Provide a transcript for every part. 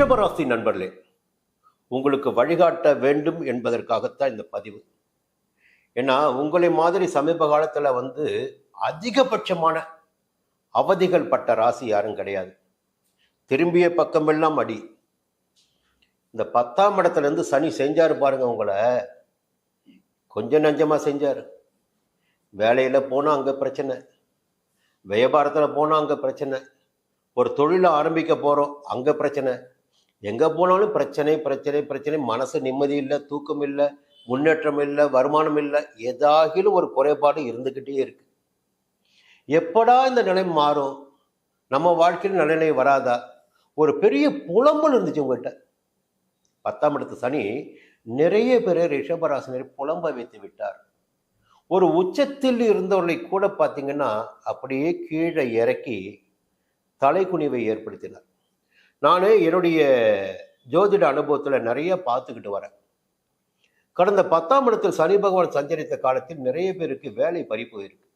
ரிஷபராசி நண்பர்களே உங்களுக்கு வழிகாட்ட வேண்டும் என்பதற்காகத்தான் இந்த பதிவு. ஏன்னா உங்களை மாதிரி சமீப காலத்தில் வந்து அதிகபட்சமான அவதிகள் பட்ட ராசி யாரும் கிடையாது. திரும்பிய பக்கமெல்லாம் அடி. இந்த பத்தாம் இடத்துல இருந்து சனி செஞ்சார் பாருங்க உங்களை. கொஞ்சம் நஞ்சமாக செஞ்சார். வேலையில் போனால் அங்கே பிரச்சனை. வியாபாரத்தில் போனால் அங்கே பிரச்சனை. ஒரு தொழிலை ஆரம்பிக்க போகிறோம் அங்கே பிரச்சனை. எங்கே போனாலும் பிரச்சனை பிரச்சனை பிரச்சனை. மனசு நிம்மதி இல்லை தூக்கம் இல்லை முன்னேற்றம் இல்லை வருமானம் இல்லை. ஏதாகிலும் ஒரு குறைபாடு இருந்துக்கிட்டே இருக்கு. எப்படா இந்த நிலை மாறும்? நம்ம வாழ்க்கையில் நல்ல நிலை வராதா? ஒரு பெரிய புலம்பல் இருந்துச்சு உங்கள்கிட்ட பத்தாம் இடத்து சனி நிறைய பேரை ரிஷபராசினரை புலம்ப வைத்து விட்டார். ஒரு உச்சத்தில் இருந்தவர்களை கூட பார்த்தீங்கன்னா அப்படியே கீழே இறக்கி தலைக்குனிவை ஏற்படுத்தினார். நான் என்னுடைய ஜோதிட அனுபவத்தில் நிறைய பார்த்துக்கிட்டு வரேன். கடந்த பத்தாம் இடத்தில் சனி பகவான் சஞ்சரித்த காலத்தில் நிறைய பேருக்கு வேலை பறி போயிருக்கு.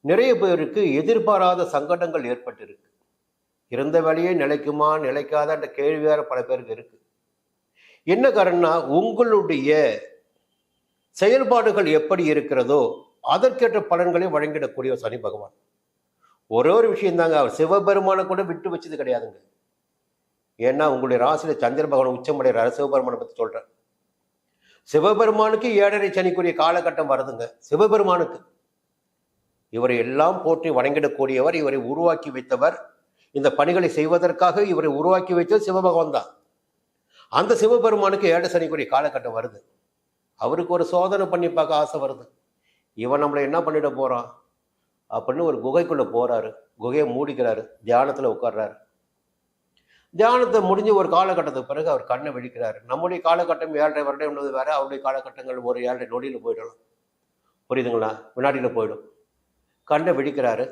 நிறைய பேருக்கு எதிர்பாராத சங்கடங்கள் ஏற்பட்டிருக்கு. இருந்த வேலையே நிலைக்குமா நிலைக்காத என்ற கேள்வி வேற பல பேருக்கு இருக்கு. என்ன காரணம்னா உங்களுடைய செயல்பாடுகள் எப்படி இருக்கிறதோ அதற்கேற்ற பலன்களை வழங்கிடக்கூடிய சனி பகவான். ஒரே ஒரு விஷயம் தாங்க அவர் சிவபெருமானை கூட விட்டு வச்சது கிடையாதுங்க. ஏன்னா உங்களுடைய ராசியில் சந்திர பகவான் உச்சமடைகிறார் சிவபெருமானை பற்றி சொல்கிறேன் சிவபெருமானுக்கு ஏழரை சனிக்குரிய காலகட்டம் வருதுங்க. சிவபெருமானுக்கு. இவரை எல்லாம் போற்றி வணங்கிடக்கூடியவர் இவரை உருவாக்கி வைத்தவர் இந்த பணிகளை செய்வதற்காக இவரை உருவாக்கி வைத்தது சிவபகவான் தான். அந்த சிவபெருமானுக்கு ஏழை சனிக்குரிய காலகட்டம் வருது. அவருக்கு ஒரு சோதனை பண்ணி பார்க்க ஆசை வருது. இவன் நம்மளை என்ன பண்ணிட போறான்? அப்படின்னு ஒரு குகைக்குள்ள போறாரு. குகையை மூடிக்கிறாரு. தியானத்துல உட்கார்றாரு. தியானத்தை முடிஞ்சு ஒரு காலகட்டத்துக்கு பிறகு அவர் கண்ணை விழிக்கிறார். நம்முடைய காலகட்டம் ஏழரை வருடம் என்பது வேற அவருடைய காலகட்டங்கள் ஒரு ஏழரை நொடியில் போயிடலாம். புரியுதுங்களா? வினாடியில் போயிடும். கண்ணை விழிக்கிறாரு.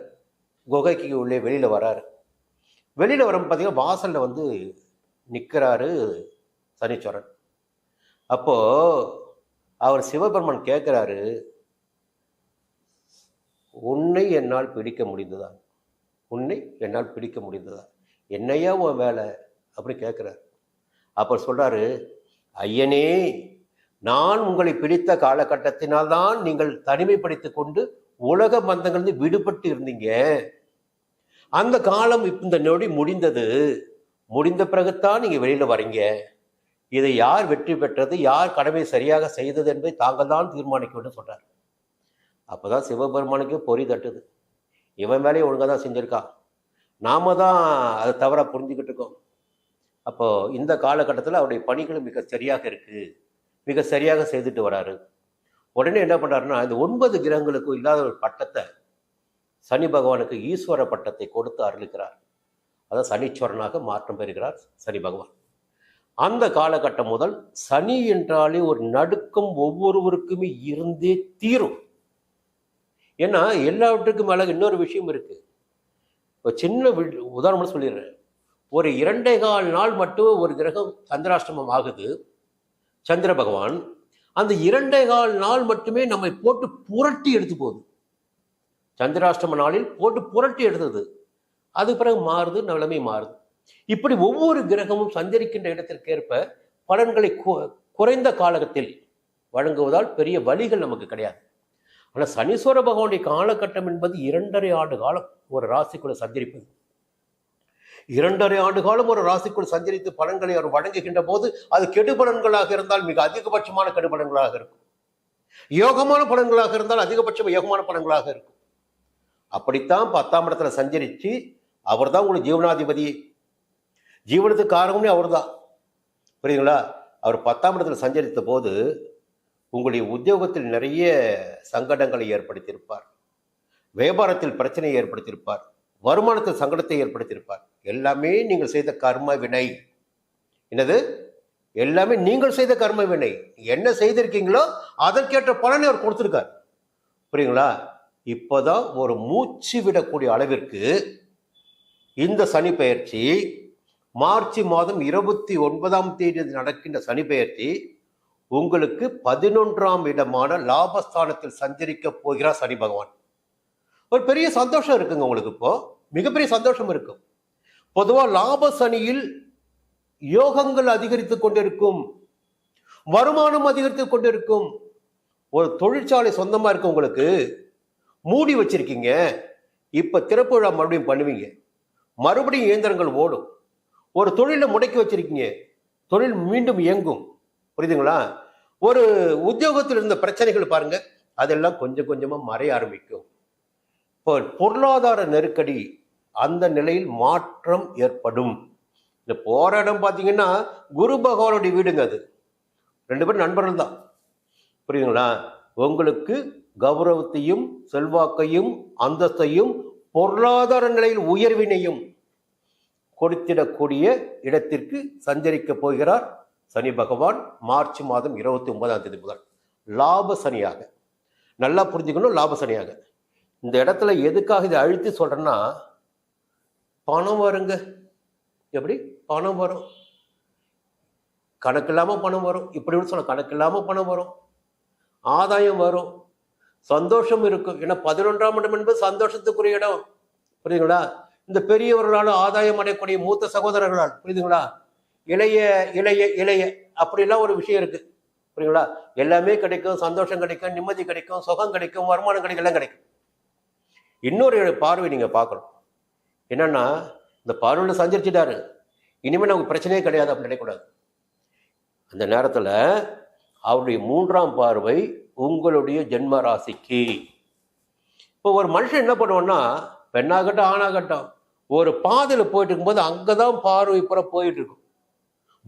குகைக்கு உள்ளே வெளியில் வராரு. வெளியில் வரும் பார்த்தீங்கன்னா வாசலில் வந்து நிற்கிறாரு சனீஸ்வரன். அப்போது அவர் சிவபெருமன் கேட்குறாரு உன்னை என்னால் பிடிக்க முடிந்ததா? உன்னை என்னால் பிடிக்க முடிந்ததா? என்னையா உன் வேலை? அப்படி கேட்குறாரு அப்போ சொல்கிறாரு ஐயனே நான் உங்களை பிடித்த காலகட்டத்தினால்தான் நீங்கள் தனிமைப்படுத்தி கொண்டு உலக பந்தங்கள்ந்து விடுபட்டு இருந்தீங்க. அந்த காலம் இப்போ இந்த நொடி முடிந்தது. முடிந்த பிறகுத்தான் நீங்கள் வெளியில் வரீங்க. இதை யார் வெற்றி பெற்றது? யார் கடமை சரியாக செய்தது என்பதை தாங்கள் தான் தீர்மானிக்க வேண்டும் அப்போ தான் சிவபெருமானுக்கு பொறி தட்டுது. இவன் வேலையை ஒழுங்காக தான் செஞ்சுருக்கான். நாம தான் அதை தவறாக புரிஞ்சுக்கிட்டு இருக்கோம். அப்போ இந்த காலகட்டத்தில் அவருடைய பணிகளும் மிக சரியாக இருக்கு. மிக சரியாக செய்துட்டு வராரு. உடனே என்ன பண்ணுறாருன்னா இந்த ஒன்பது கிரகங்களுக்கும் இல்லாத ஒரு பட்டத்தை சனி பகவானுக்கு ஈஸ்வர பட்டத்தை கொடுத்து அருளுகிறார் அதான் சனீஸ்வரனாக மாற்றம் பெறுகிறார் சனி பகவான். அந்த காலகட்டம் முதல் சனி என்றாலே ஒரு நடுக்கம் ஒவ்வொருவருக்குமே இருந்தே தீரும். ஏன்னா எல்லாவற்றுக்கும் மேலே இன்னொரு விஷயம் இருக்குது ஒரு சின்ன வி- சொல்லிடுறேன். ஒரு இரண்டே கால் நாள் மட்டும் ஒரு கிரகம் சந்திராஷ்டமம் ஆகுது சந்திர பகவான். அந்த இரண்டே கால் நாள் மட்டுமே நம்மை போட்டு புரட்டி எடுத்து போகுது. சந்திராஷ்டம நாளில் போட்டு புரட்டி எடுத்தது. அது பிறகு மாறுது நிலைமை மாறுது. இப்படி ஒவ்வொரு கிரகமும் சஞ்சரிக்கின்ற இடத்திற்கேற்ப பலன்களை குறைந்த காலகத்தில் வழங்குவதால் பெரிய வழிகள் நமக்கு கிடையாது. ஆனால் சனீஸ்வர பகவானுடைய காலகட்டம் என்பது இரண்டரை ஆண்டு காலம் ஒரு ராசிக்குள்ள சஞ்சரிப்பது இரண்டரை ஆண்டு காலம் ஒரு ராசிக்குள் சஞ்சரித்து பலன்களை அவர் வழங்குகின்ற போது அது கெடுபலன்களாக இருந்தால் மிக அதிகபட்சமான கெடுபலன்களாக இருக்கும். யோகமான பலன்களாக இருந்தால் அதிகபட்சம் யோகமான பலன்களாக இருக்கும். அப்படித்தான் பத்தாம் இடத்துல சஞ்சரித்து அவர் தான் உங்களுக்கு ஜீவனாதிபதி. ஜீவனத்துக்கு காரணமே அவர் தான் புரியுதுங்களா? அவர் பத்தாம் இடத்துல சஞ்சரித்த போது உங்களுடைய உத்தியோகத்தில் நிறைய சங்கடங்களை ஏற்படுத்தியிருப்பார். வியாபாரத்தில் பிரச்சனையை ஏற்படுத்தியிருப்பார். வருமானத்தில் சங்கடத்தை ஏற்படுத்தியிருப்பார். எல்லாமே நீங்கள் செய்த கர்ம வினை. என்னது? எல்லாமே நீங்கள் செய்த கர்ம வினை. என்ன செய்திருக்கீங்களோ அதற்கேற்ற பலனை அவர் கொடுத்துருக்கார். புரியுங்களா? இப்போதான் ஒரு மூச்சு விடக்கூடிய அளவிற்கு இந்த சனி பயிற்சி மார்ச் மாதம் இருபத்தி ஒன்பதாம் தேதி நடக்கின்ற சனி பயிற்சி உங்களுக்கு பதினொன்றாம் இடமான லாபஸ்தானத்தில் சஞ்சரிக்க போகிறார் சனி பகவான். ஒரு பெரிய சந்தோஷம் இருக்குங்க உங்களுக்கு இப்போ. மிகப்பெரிய சந்தோஷம் இருக்கும். பொதுவா லாப சனியில் யோகங்கள் அதிகரித்து கொண்டிருக்கும். வருமானம் அதிகரித்து கொண்டிருக்கும். ஒரு தொழிற்சாலை சொந்தமா இருக்கு உங்களுக்கு. மூடி வச்சிருக்கீங்க. இப்ப திறப்பு விழா மறுபடியும் பண்ணுவீங்க. மறுபடியும் இயந்திரங்கள் ஓடும். ஒரு தொழிலை முடக்கி வச்சிருக்கீங்க. தொழில் மீண்டும் இயங்கும். புரியுதுங்களா? ஒரு உத்தியோகத்தில் இருந்த பிரச்சனைகள் பாருங்க அதெல்லாம் கொஞ்சம் கொஞ்சமா மறைய ஆரம்பிக்கும். இப்போ பொருளாதார நெருக்கடி அந்த நிலையில் மாற்றம் ஏற்படும். இந்த போற இடம் பார்த்தீங்கன்னா குரு பகவானுடைய வீடுங்க அது. ரெண்டு பேரும் நண்பர்கள் தான். புரியுதுங்களா? உங்களுக்கு கௌரவத்தையும் செல்வாக்கையும் அந்தஸ்தையும் பொருளாதார நிலையில் உயர்வினையும் கொடுத்திடக்கூடிய இடத்திற்கு சஞ்சரிக்க போகிறார் சனி பகவான் மார்ச் மாதம் இருபத்தி ஒன்பதாம் தேதி முதல் லாப சனியாக. நல்லா புரிஞ்சுக்கணும் லாப சனியாக. இந்த இடத்துல எதுக்காக இதை அழுத்தி சொல்கிறேன்னா பணம் வருங்க. எப்படி? பணம் வரும். கணக்கு இல்லாமல் பணம் வரும். இப்படி சொல்ல கணக்கு இல்லாமல் பணம் வரும். ஆதாயம் வரும். சந்தோஷம் இருக்கும். ஏன்னா பதினொன்றாம் இடம் என்பது சந்தோஷத்துக்குரிய இடம். புரியுதுங்களா? இந்த பெரியவர்களால் ஆதாயம் அடையக்கூடிய மூத்த சகோதரர்களால் புரியுதுங்களா? இளைய இளைய இளைய அப்படிலாம் ஒரு விஷயம் இருக்கு. புரியுங்களா? எல்லாமே கிடைக்கும் சந்தோஷம் கிடைக்கும் நிம்மதி கிடைக்கும் சுகம் கிடைக்கும் வருமானம் கிடைக்கும் எல்லாம் கிடைக்கும். இன்னொரு பார்வை நீங்க பார்க்கணும். என்னன்னா இந்த பார்வையில் சஞ்சரிச்சிட்டாரு. இனிமேல் நமக்கு பிரச்சனையே கிடையாது அப்படின்னு நினைக்கூடாது அந்த நேரத்தில் அவருடைய மூன்றாம் பார்வை உங்களுடைய ஜென்ம ராசிக்கு. இப்போ ஒரு மனுஷன் என்ன பண்ணுவோன்னா பெண்ணாகட்டும் ஆணாகட்டும் ஒரு பாதையில் போயிட்டு இருக்கும்போது அங்கதான் பார்வை புற போயிட்டு இருக்கும்.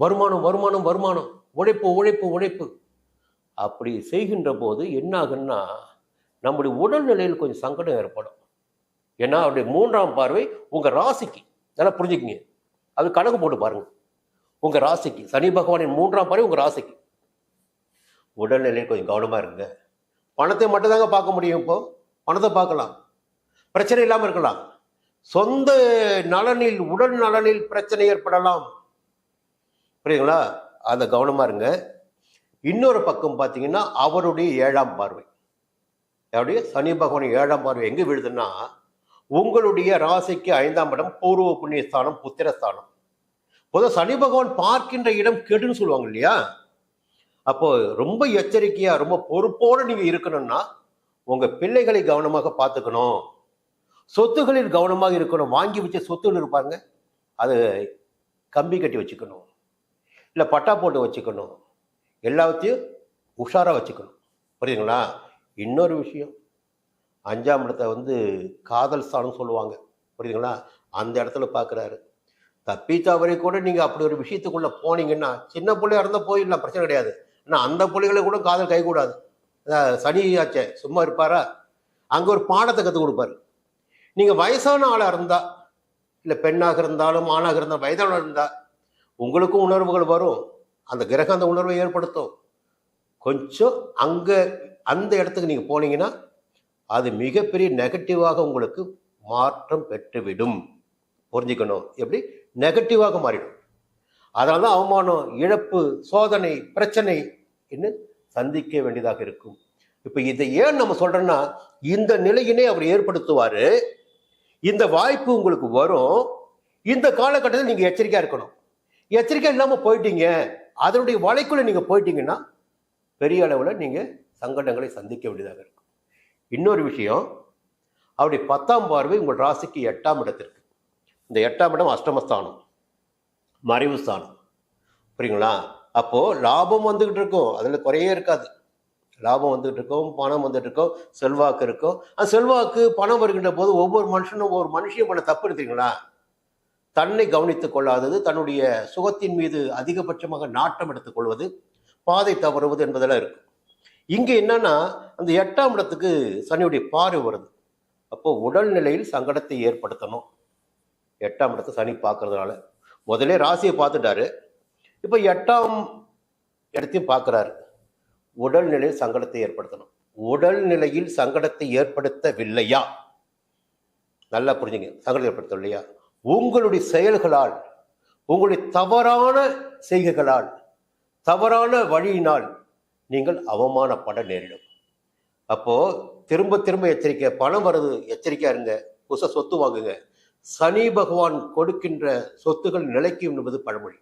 வருமானம் வருமானம் வருமானம். உழைப்பு உழைப்பு உழைப்பு. அப்படி செய்கின்ற போது என்ன ஆகுன்னா நம்முடைய உடல்நிலையில் கொஞ்சம் சங்கடம் ஏற்படும். ஏன்னா அவருடைய மூன்றாம் பார்வை உங்கள் ராசிக்கு. நல்லா புரிஞ்சுக்கிங்க. அது கணக்கு போட்டு பாருங்க. உங்கள் ராசிக்கு. சனி பகவானின் மூன்றாம் பார்வை உங்கள் ராசிக்கு. உடல்நிலையில் கொஞ்சம் கவனமாக இருங்க. பணத்தை மட்டும்தாங்க பார்க்க முடியும் இப்போ. பணத்தை பார்க்கலாம். பிரச்சனை இல்லாமல் இருக்கலாம். சொந்த நலனில் உடல் நலனில் பிரச்சனை ஏற்படலாம். புரியுதுங்களா? அந்த கவனமாக இருங்க. இன்னொரு பக்கம் பார்த்தீங்கன்னா அவருடைய ஏழாம் பார்வை. அவருடைய சனி பகவான் ஏழாம் பார்வை எங்கே விழுதுன்னா உங்களுடைய ராசிக்கு ஐந்தாம் இடம் பூர்வ புண்ணியஸ்தானம் புத்திரஸ்தானம் பொதுவாக சனி பகவான் பார்க்கின்ற இடம் கெடுன்னு சொல்லுவாங்க இல்லையா? அப்போ ரொம்ப எச்சரிக்கையாக ரொம்ப பொறுப்போடு நீங்கள் இருக்கணும்னா உங்கள் பிள்ளைகளை கவனமாக பார்த்துக்கணும். சொத்துகளில் கவனமாக இருக்கணும். வாங்கி வச்ச சொத்துகள் இருப்பாங்க அது கம்பி கட்டி வச்சுக்கணும். இல்லை பட்டா போட்டு வச்சுக்கணும். எல்லாத்தையும் உஷாராக வச்சுக்கணும். புரியுதுங்களா? இன்னொரு விஷயம். அஞ்சாம் இடத்த வந்து காதல் ஸ்தானம் சொல்லுவாங்க. புரியுதுங்களா? அந்த இடத்துல பார்க்குறாரு தப்பி தவறி கூட நீங்கள் அப்படி ஒரு விஷயத்துக்குள்ளே போனீங்கன்னா சின்ன பிள்ளையாக இருந்தால் போயிடலாம் பிரச்சனை கிடையாது. ஆனால் அந்த பிள்ளைகளை கூட காதல் கைகூடாது. சனி ஆச்சே சும்மா இருப்பாரா? அங்கே ஒரு பாடத்தை கற்றுக் கொடுப்பாரு. நீங்கள் வயசான ஆளாக இருந்தால் இல்லை பெண்ணாக இருந்தாலும் ஆணாக இருந்தால் வயதான இருந்தால் உங்களுக்கும் உணர்வுகள் வரும். அந்த கிரகம் அந்த உணர்வை ஏற்படுத்தும். கொஞ்சம் அங்கே அந்த இடத்துக்கு நீங்கள் போனீங்கன்னா அது மிகப்பெரிய நெகட்டிவாக உங்களுக்கு மாற்றம் பெற்றுவிடும். புரிஞ்சுக்கணும். எப்படி? நெகட்டிவாக மாறிடும். அதனால தான் அவமானம் இழப்பு சோதனை பிரச்சனை என்று சந்திக்க வேண்டியதாக இருக்கும். இப்போ இதை ஏன் நம்ம சொல்கிறோன்னா இந்த நிலையினை அவர் ஏற்படுத்துவார். இந்த வாய்ப்பு உங்களுக்கு வரும். இந்த காலகட்டத்தில் நீங்கள் எச்சரிக்கையாக இருக்கணும். எச்சரிக்கை இல்லாமல் போயிட்டீங்க. அதனுடைய வலைக்குள்ளே நீங்கள் போயிட்டீங்கன்னா பெரிய அளவில் நீங்கள் சங்கடங்களை சந்திக்க வேண்டியதாக இருக்கும். இன்னொரு விஷயம் அவருடைய பத்தாம் பார்வை உங்கள் ராசிக்கு எட்டாம் இடத்திற்கு. இந்த எட்டாம் இடம் அஷ்டமஸ்தானம் மறைவு ஸ்தானம். புரியுங்களா? அப்போது லாபம் வந்துக்கிட்டு இருக்கும். அதில் குறையே இருக்காது. லாபம் வந்துகிட்டு இருக்கும் பணம் வந்துட்டு இருக்கும் செல்வாக்கு இருக்கும். அந்த செல்வாக்கு பணம் வருகின்ற போது ஒவ்வொரு மனுஷனும் ஒவ்வொரு மனுஷியும் பண்ண தப்பு எடுத்தீங்களா தன்னை கவனித்துக் கொள்ளாதது தன்னுடைய சுகத்தின் மீது அதிகபட்சமாக நாட்டம் எடுத்துக் கொள்வது பாதை தவறுவது என்பதெல்லாம் இருக்கும் இங்கே என்னன்னா அந்த எட்டாம் இடத்துக்கு சனியுடைய பார்வை வருது. அப்போ உடல்நிலையில் சங்கடத்தை ஏற்படுத்தணும். எட்டாம் இடத்தை சனி பார்க்கறதுனால. முதலே ராசியை பார்த்துட்டாரு. இப்போ எட்டாம் இடத்தையும் பார்க்குறாரு. உடல்நிலையில் சங்கடத்தை ஏற்படுத்தணும். உடல்நிலையில் சங்கடத்தை ஏற்படுத்தவில்லையா? நல்லா புரிஞ்சுங்க. சங்கடத்தை ஏற்படுத்தவில்லையா? உங்களுடைய செயல்களால் உங்களுடைய தவறான செய்கைகளால் தவறான வழியினால் நீங்கள் அவமானப்பட நேரிடும். அப்போ திரும்ப திரும்ப எச்சரிக்கை பணம் வருது எச்சரிக்கையா இருங்க புதுசா சொத்து வாங்குங்க. சனி பகவான் கொடுக்கின்ற சொத்துகள் நிலைக்கும் என்பது பழமொழி.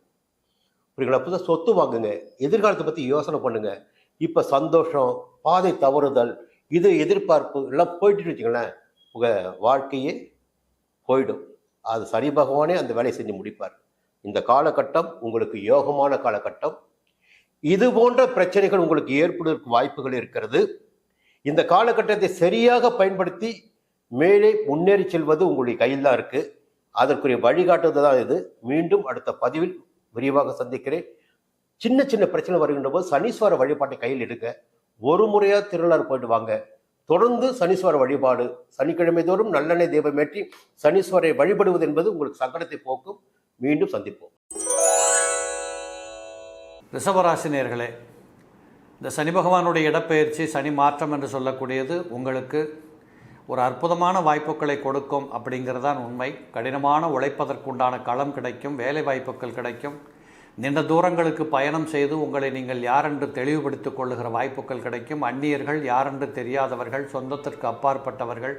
புரியுங்களா புதுசாக சொத்து வாங்குங்க எதிர்காலத்தை பற்றி யோசனை பண்ணுங்க. இப்போ சந்தோஷம் பாதை தவறுதல் இது எதிர்பார்ப்பு எல்லாம் போயிட்டு வச்சுங்களேன் உங்கள் வாழ்க்கையே போயிடும். அது சனி பகவானே அந்த வேலையை செஞ்சு முடிப்பார். இந்த காலகட்டம் உங்களுக்கு யோகமான காலகட்டம். இது போன்ற பிரச்சனைகள் உங்களுக்கு ஏற்படுவதற்கு வாய்ப்புகள் இருக்கிறது. இந்த காலகட்டத்தை சரியாக பயன்படுத்தி மேலே முன்னேறி செல்வது உங்களுடைய கையில் தான் இருக்கு. அதற்குரிய வழிகாட்டுவது தான் இது. மீண்டும் அடுத்த பதிவில் விரிவாக சந்திக்கிறேன். சின்ன சின்ன பிரச்சனை வருகின்ற போது சனீஸ்வர வழிபாட்டை கையில் எடுக்க ஒரு முறையாக திருநள்ளாறு போயிட்டு வாங்க. தொடர்ந்து சனீஸ்வர வழிபாடு. சனிக்கிழமை தோறும் நல்லெண்ணெய் தீபமேற்றி சனீஸ்வரை வழிபடுவது என்பது உங்களுக்கு சங்கடத்தை போக்கும். மீண்டும் சந்திப்போம். ரிஷபராசினியர்களே இந்த சனி பகவானுடைய இடப்பெயர்ச்சி சனி மாற்றம் என்று சொல்லக்கூடியது உங்களுக்கு ஒரு அற்புதமான வாய்ப்புகளை கொடுக்கும் அப்படிங்கிறதான் உண்மை. கடினமான உழைப்பதற்குண்டான களம் கிடைக்கும் வேலை வாய்ப்புகள் கிடைக்கும். நீண்ட தூரங்களுக்கு பயணம் செய்து உங்களை நீங்கள் யாரென்று தெளிவுபடுத்திக் கொள்ளுகிற வாய்ப்புகள் கிடைக்கும். அந்நியர்கள் யாரென்று தெரியாதவர்கள் சொந்தத்திற்கு அப்பாற்பட்டவர்கள்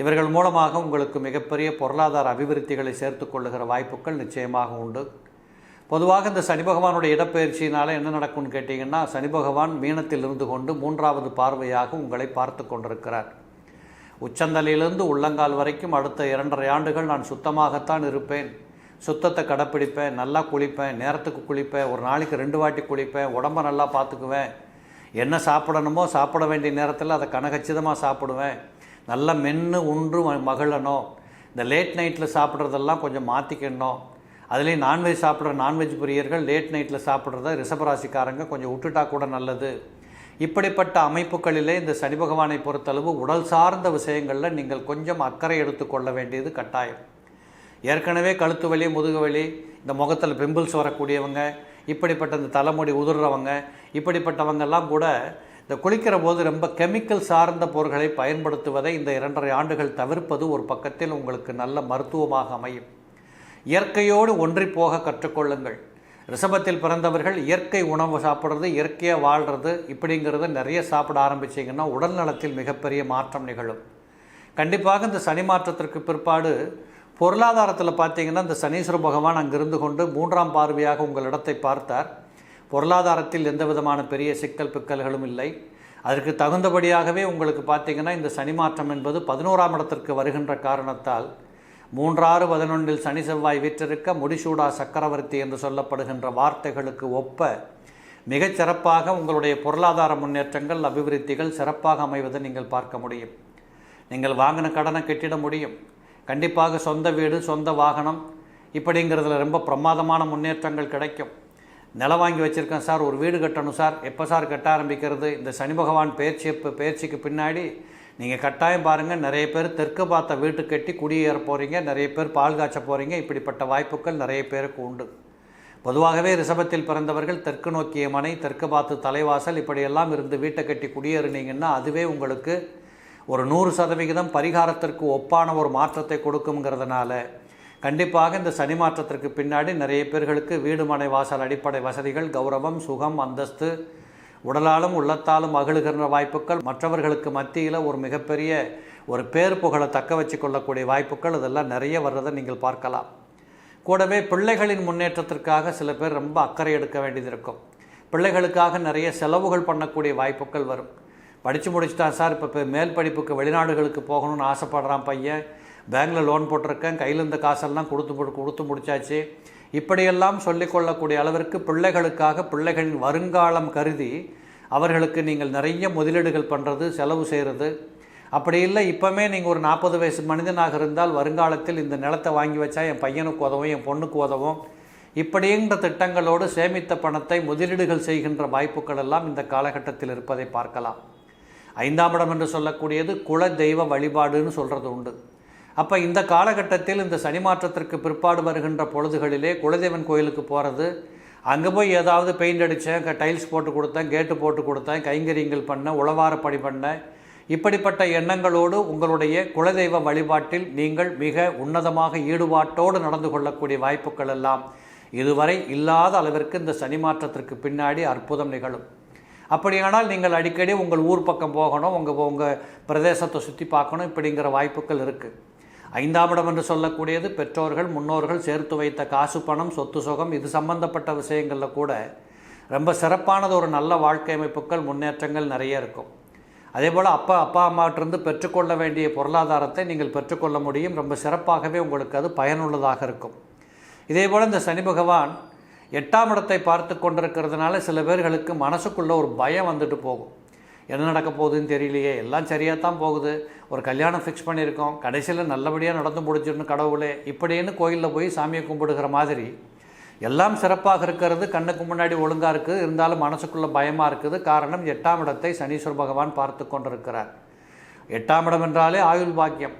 இவர்கள் மூலமாக உங்களுக்கு மிகப்பெரிய பொருளாதார அபிவிருத்திகளை சேர்த்து கொள்ளுகிற வாய்ப்புகள் நிச்சயமாக உண்டு. பொதுவாக இந்த சனி பகவானுடைய இடப்பெயர்ச்சியினால் என்ன நடக்கும்னு கேட்டிங்கன்னா சனி பகவான் மீனத்தில் இருந்து கொண்டு மூன்றாவது பார்வையாக உங்களை பார்த்து கொண்டிருக்கிறார். உச்சந்தலையிலிருந்து உள்ளங்கால் வரைக்கும் அடுத்த இரண்டரை ஆண்டுகள் நான் சுத்தமாகத்தான் இருப்பேன். சுத்தத்தை கடைப்பிடிப்பேன் நல்லா குளிப்பேன் நேரத்துக்கு குளிப்பேன் ஒரு நாளைக்கு ரெண்டு வாட்டி குளிப்பேன் உடம்ப நல்லா பார்த்துக்குவேன் என்ன சாப்பிடணுமோ சாப்பிட வேண்டிய நேரத்தில் அதை கனகச்சிதமாக சாப்பிடுவேன். நல்லா மென்று உன்று மகிழணும். இந்த லேட் நைட்டில் சாப்பிட்றதெல்லாம் கொஞ்சம் மாற்றிக்கணும் அதுலேயும் நான்வெஜ் சாப்பிட்ற நான்வெஜ் பிரியர்கள் லேட் நைட்டில் சாப்பிட்றத ரிஷபராசிக்காரங்க கொஞ்சம் விட்டுட்டா கூட நல்லது. இப்படிப்பட்ட அமைப்புகளிலே இந்த சனி பகவானை பொறுத்தளவு உடல் சார்ந்த விஷயங்களில் நீங்கள் கொஞ்சம் அக்கறை எடுத்துக்கொள்ள வேண்டியது கட்டாயம். ஏற்கனவே கழுத்து வலி முதுகு வலி இந்த முகத்தில் பிம்பிள்ஸ் வரக்கூடியவங்க இப்படிப்பட்ட இந்த தலைமுடி உதிர்றவங்க இப்படிப்பட்டவங்கெல்லாம் கூட இந்த குளிக்கிற போது ரொம்ப கெமிக்கல் சார்ந்த பொருட்களை பயன்படுத்துவதை இந்த இரண்டரை ஆண்டுகள் தவிர்ப்பது ஒரு பக்கத்தில் உங்களுக்கு நல்ல மருத்துவமாக அமையும். இயற்கையோடு ஒன்றி போக கற்றுக்கொள்ளுங்கள். ரிஷபத்தில் பிறந்தவர்கள் இயற்கை உணவு சாப்பிட்றது இயற்கையாக வாழ்கிறது இப்படிங்கிறத நிறைய சாப்பிட ஆரம்பிச்சீங்கன்னா உடல் நலத்தில் மிகப்பெரிய மாற்றம் நிகழும். கண்டிப்பாக இந்த சனி மாற்றத்திற்கு பிற்பாடு பொருளாதாரத்தில் பார்த்தீங்கன்னா இந்த சனீஸ்வர பகவான் அங்கிருந்து கொண்டு மூன்றாம் பார்வையாக உங்கள் இடத்தை பார்த்தார். பொருளாதாரத்தில் எந்த விதமான பெரிய சிக்கல் பிக்கல்களும் இல்லை. அதற்கு தகுந்தபடியாகவே உங்களுக்கு பார்த்தீங்கன்னா இந்த சனி மாற்றம் என்பது பதினோராம் இடத்திற்கு வருகின்ற காரணத்தால் மூன்றாறு பதினொன்றில் சனி செவ்வாய் வீற்றிருக்க முடிசூடா சக்கரவர்த்தி என்று சொல்லப்படுகின்ற வார்த்தைகளுக்கு ஒப்ப மிகச் சிறப்பாக உங்களுடைய பொருளாதார முன்னேற்றங்கள் அபிவிருத்திகள் சிறப்பாக அமைவதை நீங்கள் பார்க்க முடியும். நீங்கள் வாங்கின கடனை கட்டிட முடியும். கண்டிப்பாக சொந்த வீடு சொந்த வாகனம். இப்படிங்கிறதுல ரொம்ப பிரமாதமான முன்னேற்றங்கள் கிடைக்கும். நிலம் வாங்கி வச்சுருக்கேன் சார் ஒரு வீடு கட்டணும் சார். எப்போ சார் கட்ட ஆரம்பிக்கிறது? இந்த சனி பகவான் பயிற்சி இப்போ பயிற்சிக்கு பின்னாடி நீங்கள் கட்டாயம் பாருங்கள் நிறைய பேர் தெற்கு பார்த்த வீட்டு கட்டி குடியேற போகிறீங்க நிறைய பேர் பால் காய்ச்ச போகிறீங்க இப்படிப்பட்ட வாய்ப்புகள் நிறைய பேருக்கு உண்டு. பொதுவாகவே ரிஷபத்தில் பிறந்தவர்கள் தெற்கு நோக்கிய மனை தெற்கு பார்த்து தலைவாசல் இப்படியெல்லாம் இருந்து வீட்டை கட்டி குடியேறினீங்கன்னா அதுவே உங்களுக்கு ஒரு நூறு சதவிகிதம் பரிகாரத்திற்கு ஒப்பான ஒரு மாற்றத்தை கொடுக்குங்கிறதுனால கண்டிப்பாக இந்த சனி மாற்றத்திற்கு பின்னாடி நிறைய பேர்களுக்கு வீடு மனை வாசல் அடிப்படை வசதிகள் கௌரவம் சுகம் அந்தஸ்து உடலாலும் உள்ளத்தாலும் மகிழுகின்ற வாய்ப்புகள் மற்றவர்களுக்கு மத்தியில் ஒரு மிகப்பெரிய ஒரு பேர் புகழை தக்க வச்சு கொள்ளக்கூடிய வாய்ப்புகள் இதெல்லாம் நிறைய வர்றதை நீங்கள் பார்க்கலாம். கூடவே பிள்ளைகளின் முன்னேற்றத்திற்காக சில பேர் ரொம்ப அக்கறை எடுக்க வேண்டியது இருக்கும். பிள்ளைகளுக்காக நிறைய செலவுகள் பண்ணக்கூடிய வாய்ப்புகள் வரும். படித்து முடிச்சிட்டான் சார் இப்போ இப்போ மேல் படிப்புக்கு வெளிநாடுகளுக்கு போகணும்னு ஆசைப்படுறான் பையன். பேங்க்கில் லோன் போட்டிருக்கேன் கையில் இருந்த காசெல்லாம் கொடுத்து கொடுத்து முடிச்சாச்சு. இப்படியெல்லாம் சொல்லிக்கொள்ளக்கூடிய அளவிற்கு பிள்ளைகளுக்காக பிள்ளைகளின் வருங்காலம் கருதி அவர்களுக்கு நீங்கள் நிறைய முதலீடுகள் பண்ணுறது செலவு செய்கிறது அப்படி இல்லை இப்போமே நீங்கள் ஒரு நாற்பது வயசு மனிதனாக இருந்தால் வருங்காலத்தில் இந்த நிலத்தை வாங்கி வச்சா என் பையனுக்கு உதவும் என் பொண்ணுக்கு உதவும். இப்படிங்கிற திட்டங்களோடு சேமித்த பணத்தை முதலீடுகள் செய்கின்ற வாய்ப்புகள் எல்லாம் இந்த காலகட்டத்தில் இருப்பதை பார்க்கலாம். ஐந்தாம் இடம் என்று சொல்லக்கூடியது குல தெய்வ வழிபாடுன்னு சொல்கிறது உண்டு. அப்போ இந்த காலகட்டத்தில் இந்த சனி மாற்றத்திற்கு பிற்பாடு வருகின்ற பொழுதுகளிலே குலதெய்வன் கோயிலுக்கு போகிறது அங்கே போய் ஏதாவது பெயிண்ட் அடித்தேன் டைல்ஸ் போட்டு கொடுத்தேன் கேட்டு போட்டு கொடுத்தேன் கைங்கரியங்கள் பண்ணேன் உளவாரப்படி பண்ணேன். இப்படிப்பட்ட எண்ணங்களோடு உங்களுடைய குலதெய்வ வழிபாட்டில் நீங்கள் மிக உன்னதமாக ஈடுபாட்டோடு நடந்து கொள்ளக்கூடிய வாய்ப்புகள் எல்லாம் இதுவரை இல்லாத அளவிற்கு இந்த சனி மாற்றத்திற்கு பின்னாடி அற்புதம் நிகழும். அப்படியானால் நீங்கள் அடிக்கடி உங்கள் ஊர் பக்கம் போகணும் உங்கள் உங்கள் பிரதேசத்தை சுற்றி பார்க்கணும் இப்படிங்கிற வாய்ப்புகள் இருக்குது ஐந்தாம் இடம் என்று சொல்லக்கூடியது பெற்றோர்கள் முன்னோர்கள் சேர்த்து வைத்த காசு பணம் சொத்து சுகம் இது சம்பந்தப்பட்ட விஷயங்களில் கூட ரொம்ப சிறப்பானது ஒரு நல்ல வாழ்க்கை அமைப்புகள் முன்னேற்றங்கள் நிறைய இருக்கும். அதே போல் அப்பா அப்பா அம்மாட்டிருந்து பெற்றுக்கொள்ள வேண்டிய பொருளாதாரத்தை நீங்கள் பெற்றுக்கொள்ள முடியும். ரொம்ப சிறப்பாகவே உங்களுக்கு அது பயனுள்ளதாக இருக்கும். இதே போல் இந்த சனி பகவான் எட்டாம் இடத்தை பார்த்து கொண்டிருக்கிறதுனால சில பேர்களுக்கு மனசுக்குள்ளே ஒரு பயம் வந்துட்டு போகும். என்ன நடக்க போகுதுன்னு தெரியலையே. எல்லாம் சரியாக தான் போகுது. ஒரு கல்யாணம் ஃபிக்ஸ் பண்ணியிருக்கோம். கடைசியில் நல்லபடியாக நடந்து முடிச்சிடணும் கடவுளே. இப்படின்னு கோயிலில் போய் சாமியை கும்பிடுகிற மாதிரி எல்லாம் சிறப்பாக இருக்கிறது. கண்ணுக்கு முன்னாடி ஒழுங்காக இருக்குது. இருந்தாலும் மனசுக்குள்ளே பயமாக இருக்குது. காரணம் எட்டாம் இடத்தை சனீஸ்வர பகவான் பார்த்து கொண்டிருக்கிறார். எட்டாம் இடம் என்றாலே ஆயுள் பாக்கியம்.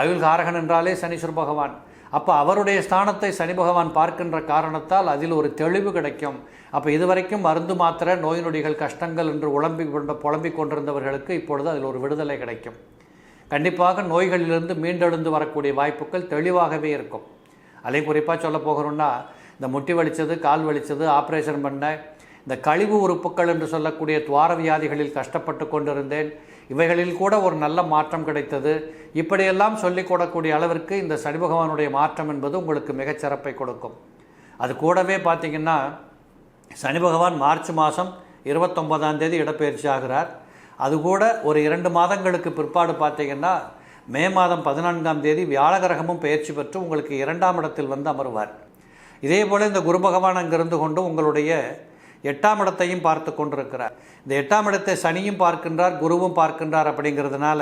ஆயுள் காரகன் என்றாலே சனீஸ்வர பகவான். அப்போ அவருடைய ஸ்தானத்தை சனி பகவான் பார்க்கின்ற காரணத்தால் அதில் ஒரு தெளிவு கிடைக்கும். அப்போ இதுவரைக்கும் மருந்து மாத்திரை நோய் நொடிகள் கஷ்டங்கள் என்று உழம்பி கொண்ட புலம்பிக் கொண்டிருந்தவர்களுக்கு இப்பொழுது அதில் ஒரு விடுதலை கிடைக்கும். கண்டிப்பாக நோய்களிலிருந்து மீண்டெழுந்து வரக்கூடிய வாய்ப்புகள் தெளிவாகவே இருக்கும். அதையும் குறிப்பாக சொல்ல போகிறோம்னா இந்த முட்டி வலித்தது கால் வலித்தது ஆப்ரேஷன் பண்ண இந்த கழிவு உறுப்புகள் என்று சொல்லக்கூடிய துவார வியாதிகளில் கஷ்டப்பட்டு கொண்டிருந்தேன். இவைகளில் கூட ஒரு நல்ல மாற்றம் கிடைத்தது. இப்படியெல்லாம் சொல்லிக் கொடக்கூடிய அளவிற்கு இந்த சனி பகவானுடைய மாற்றம் என்பது உங்களுக்கு மிகச்சிறப்பை கொடுக்கும். அது கூடவே பார்த்தீங்கன்னா சனி பகவான் மார்ச் மாதம் இருபத்தொன்பதாம் தேதி இடப்பெயர்ச்சி ஆகிறார். அது கூட ஒரு இரண்டு மாதங்களுக்கு பிற்பாடு பார்த்தீங்கன்னா மே மாதம் பதினான்காம் தேதி வியாழகிரகமும் பயிற்சி பெற்று உங்களுக்கு இரண்டாம் இடத்தில் வந்து அமருவார். இதே போல் இந்த குரு பகவான் அங்கிருந்து கொண்டு உங்களுடைய எட்டாம் இடத்தையும் பார்த்து கொண்டிருக்கிறார். இந்த எட்டாம் இடத்தை சனியும் பார்க்கின்றார் குருவும் பார்க்கின்றார் அப்படிங்கிறதுனால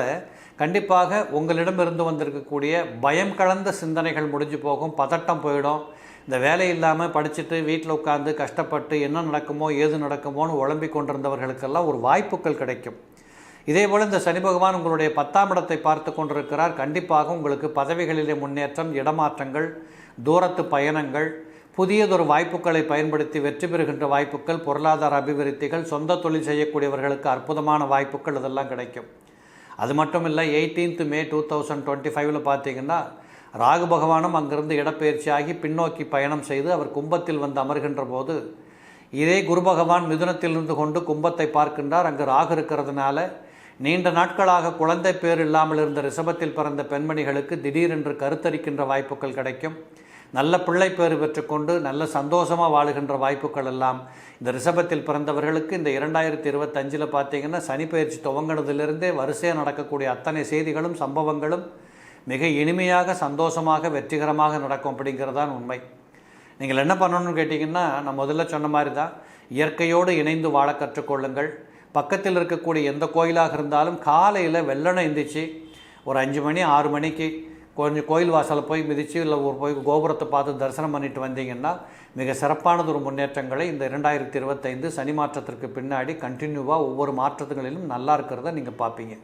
கண்டிப்பாக உங்களிடமிருந்து வந்திருக்கக்கூடிய பயம் கலந்த சிந்தனைகள் முடிஞ்சு போகும் பதட்டம் போயிடும். இந்த வேலை இல்லாமல் படிச்சுட்டு வீட்டில் உட்காந்து கஷ்டப்பட்டு என்ன நடக்குமோ ஏது நடக்குமோன்னு உழம்பிக் கொண்டிருந்தவர்களுக்கெல்லாம் ஒரு வாய்ப்புகள் கிடைக்கும். இதே போல் இந்த சனி பகவான் உங்களுடைய பத்தாம் இடத்தை பார்த்து கொண்டிருக்கிறார். கண்டிப்பாக உங்களுக்கு பதவிகளிலே முன்னேற்றம் இடமாற்றங்கள் தூரத்து பயணங்கள் புதியதொரு வாய்ப்புகளை பயன்படுத்தி வெற்றி பெறுகின்ற வாய்ப்புகள் பொருளாதார அபிவிருத்திகள் சொந்த தொழில் செய்யக்கூடியவர்களுக்கு அற்புதமான வாய்ப்புகள் இதெல்லாம் கிடைக்கும். அது மட்டும் இல்லை eighteenth May two thousand twenty ஃபைவ்ல பார்த்தீங்கன்னா ராகு பகவானும் அங்கிருந்து இடப்பெயர்ச்சியாகி பின்னோக்கி பயணம் செய்து அவர் கும்பத்தில் வந்து அமர்கின்ற போது இதே குரு பகவான் மிதுனத்தில் இருந்து கொண்டு கும்பத்தை பார்க்கின்றார். அங்கு ராகு இருக்கிறதுனால நீண்ட நாட்களாக குழந்தை பேர் இல்லாமல் இருந்த ரிஷபத்தில் பிறந்த பெண்மணிகளுக்கு திடீரென்று கருத்தரிக்கின்ற வாய்ப்புகள் கிடைக்கும். நல்ல பிள்ளை பேறு பெற்றுக்கொண்டு நல்ல சந்தோஷமாக வாழுகின்ற வாய்ப்புகள் எல்லாம் இந்த ரிஷபத்தில் பிறந்தவர்களுக்கு இந்த இரண்டாயிரத்தி இருபத்தஞ்சில் பார்த்தீங்கன்னா சனி பயிற்சி துவங்கினதிலிருந்தே வரிசையாக நடக்கக்கூடிய அத்தனை செய்திகளும் சம்பவங்களும் மிக இனிமையாக சந்தோஷமாக வெற்றிகரமாக நடக்கும் அப்படிங்கிறதான் உண்மை. நீங்கள் என்ன பண்ணணும்னு கேட்டிங்கன்னா நான் முதல்ல சொன்ன மாதிரி தான் இயற்கையோடு இணைந்து வாழ கற்றுக்கொள்ளுங்கள். பக்கத்தில் இருக்கக்கூடிய எந்த கோயிலாக இருந்தாலும் காலையில் வெள்ளனை எந்திரிச்சு ஒரு அஞ்சு மணி ஆறு மணிக்கு கொஞ்சம் கோயில் வாசலை போய் மிதித்து இல்லை ஒரு போய் கோபுரத்தை பார்த்து தரிசனம் பண்ணிட்டு வந்தீங்கன்னா மிக சிறப்பானது ஒரு முன்னேற்றங்களை இந்த இரண்டாயிரத்தி இருபத்தைந்து சனி மாற்றத்திற்கு பின்னாடி கண்டினியூவாக ஒவ்வொரு மாற்றத்துகளிலும் நல்லா இருக்கிறத நீங்கள் பார்ப்பீங்க.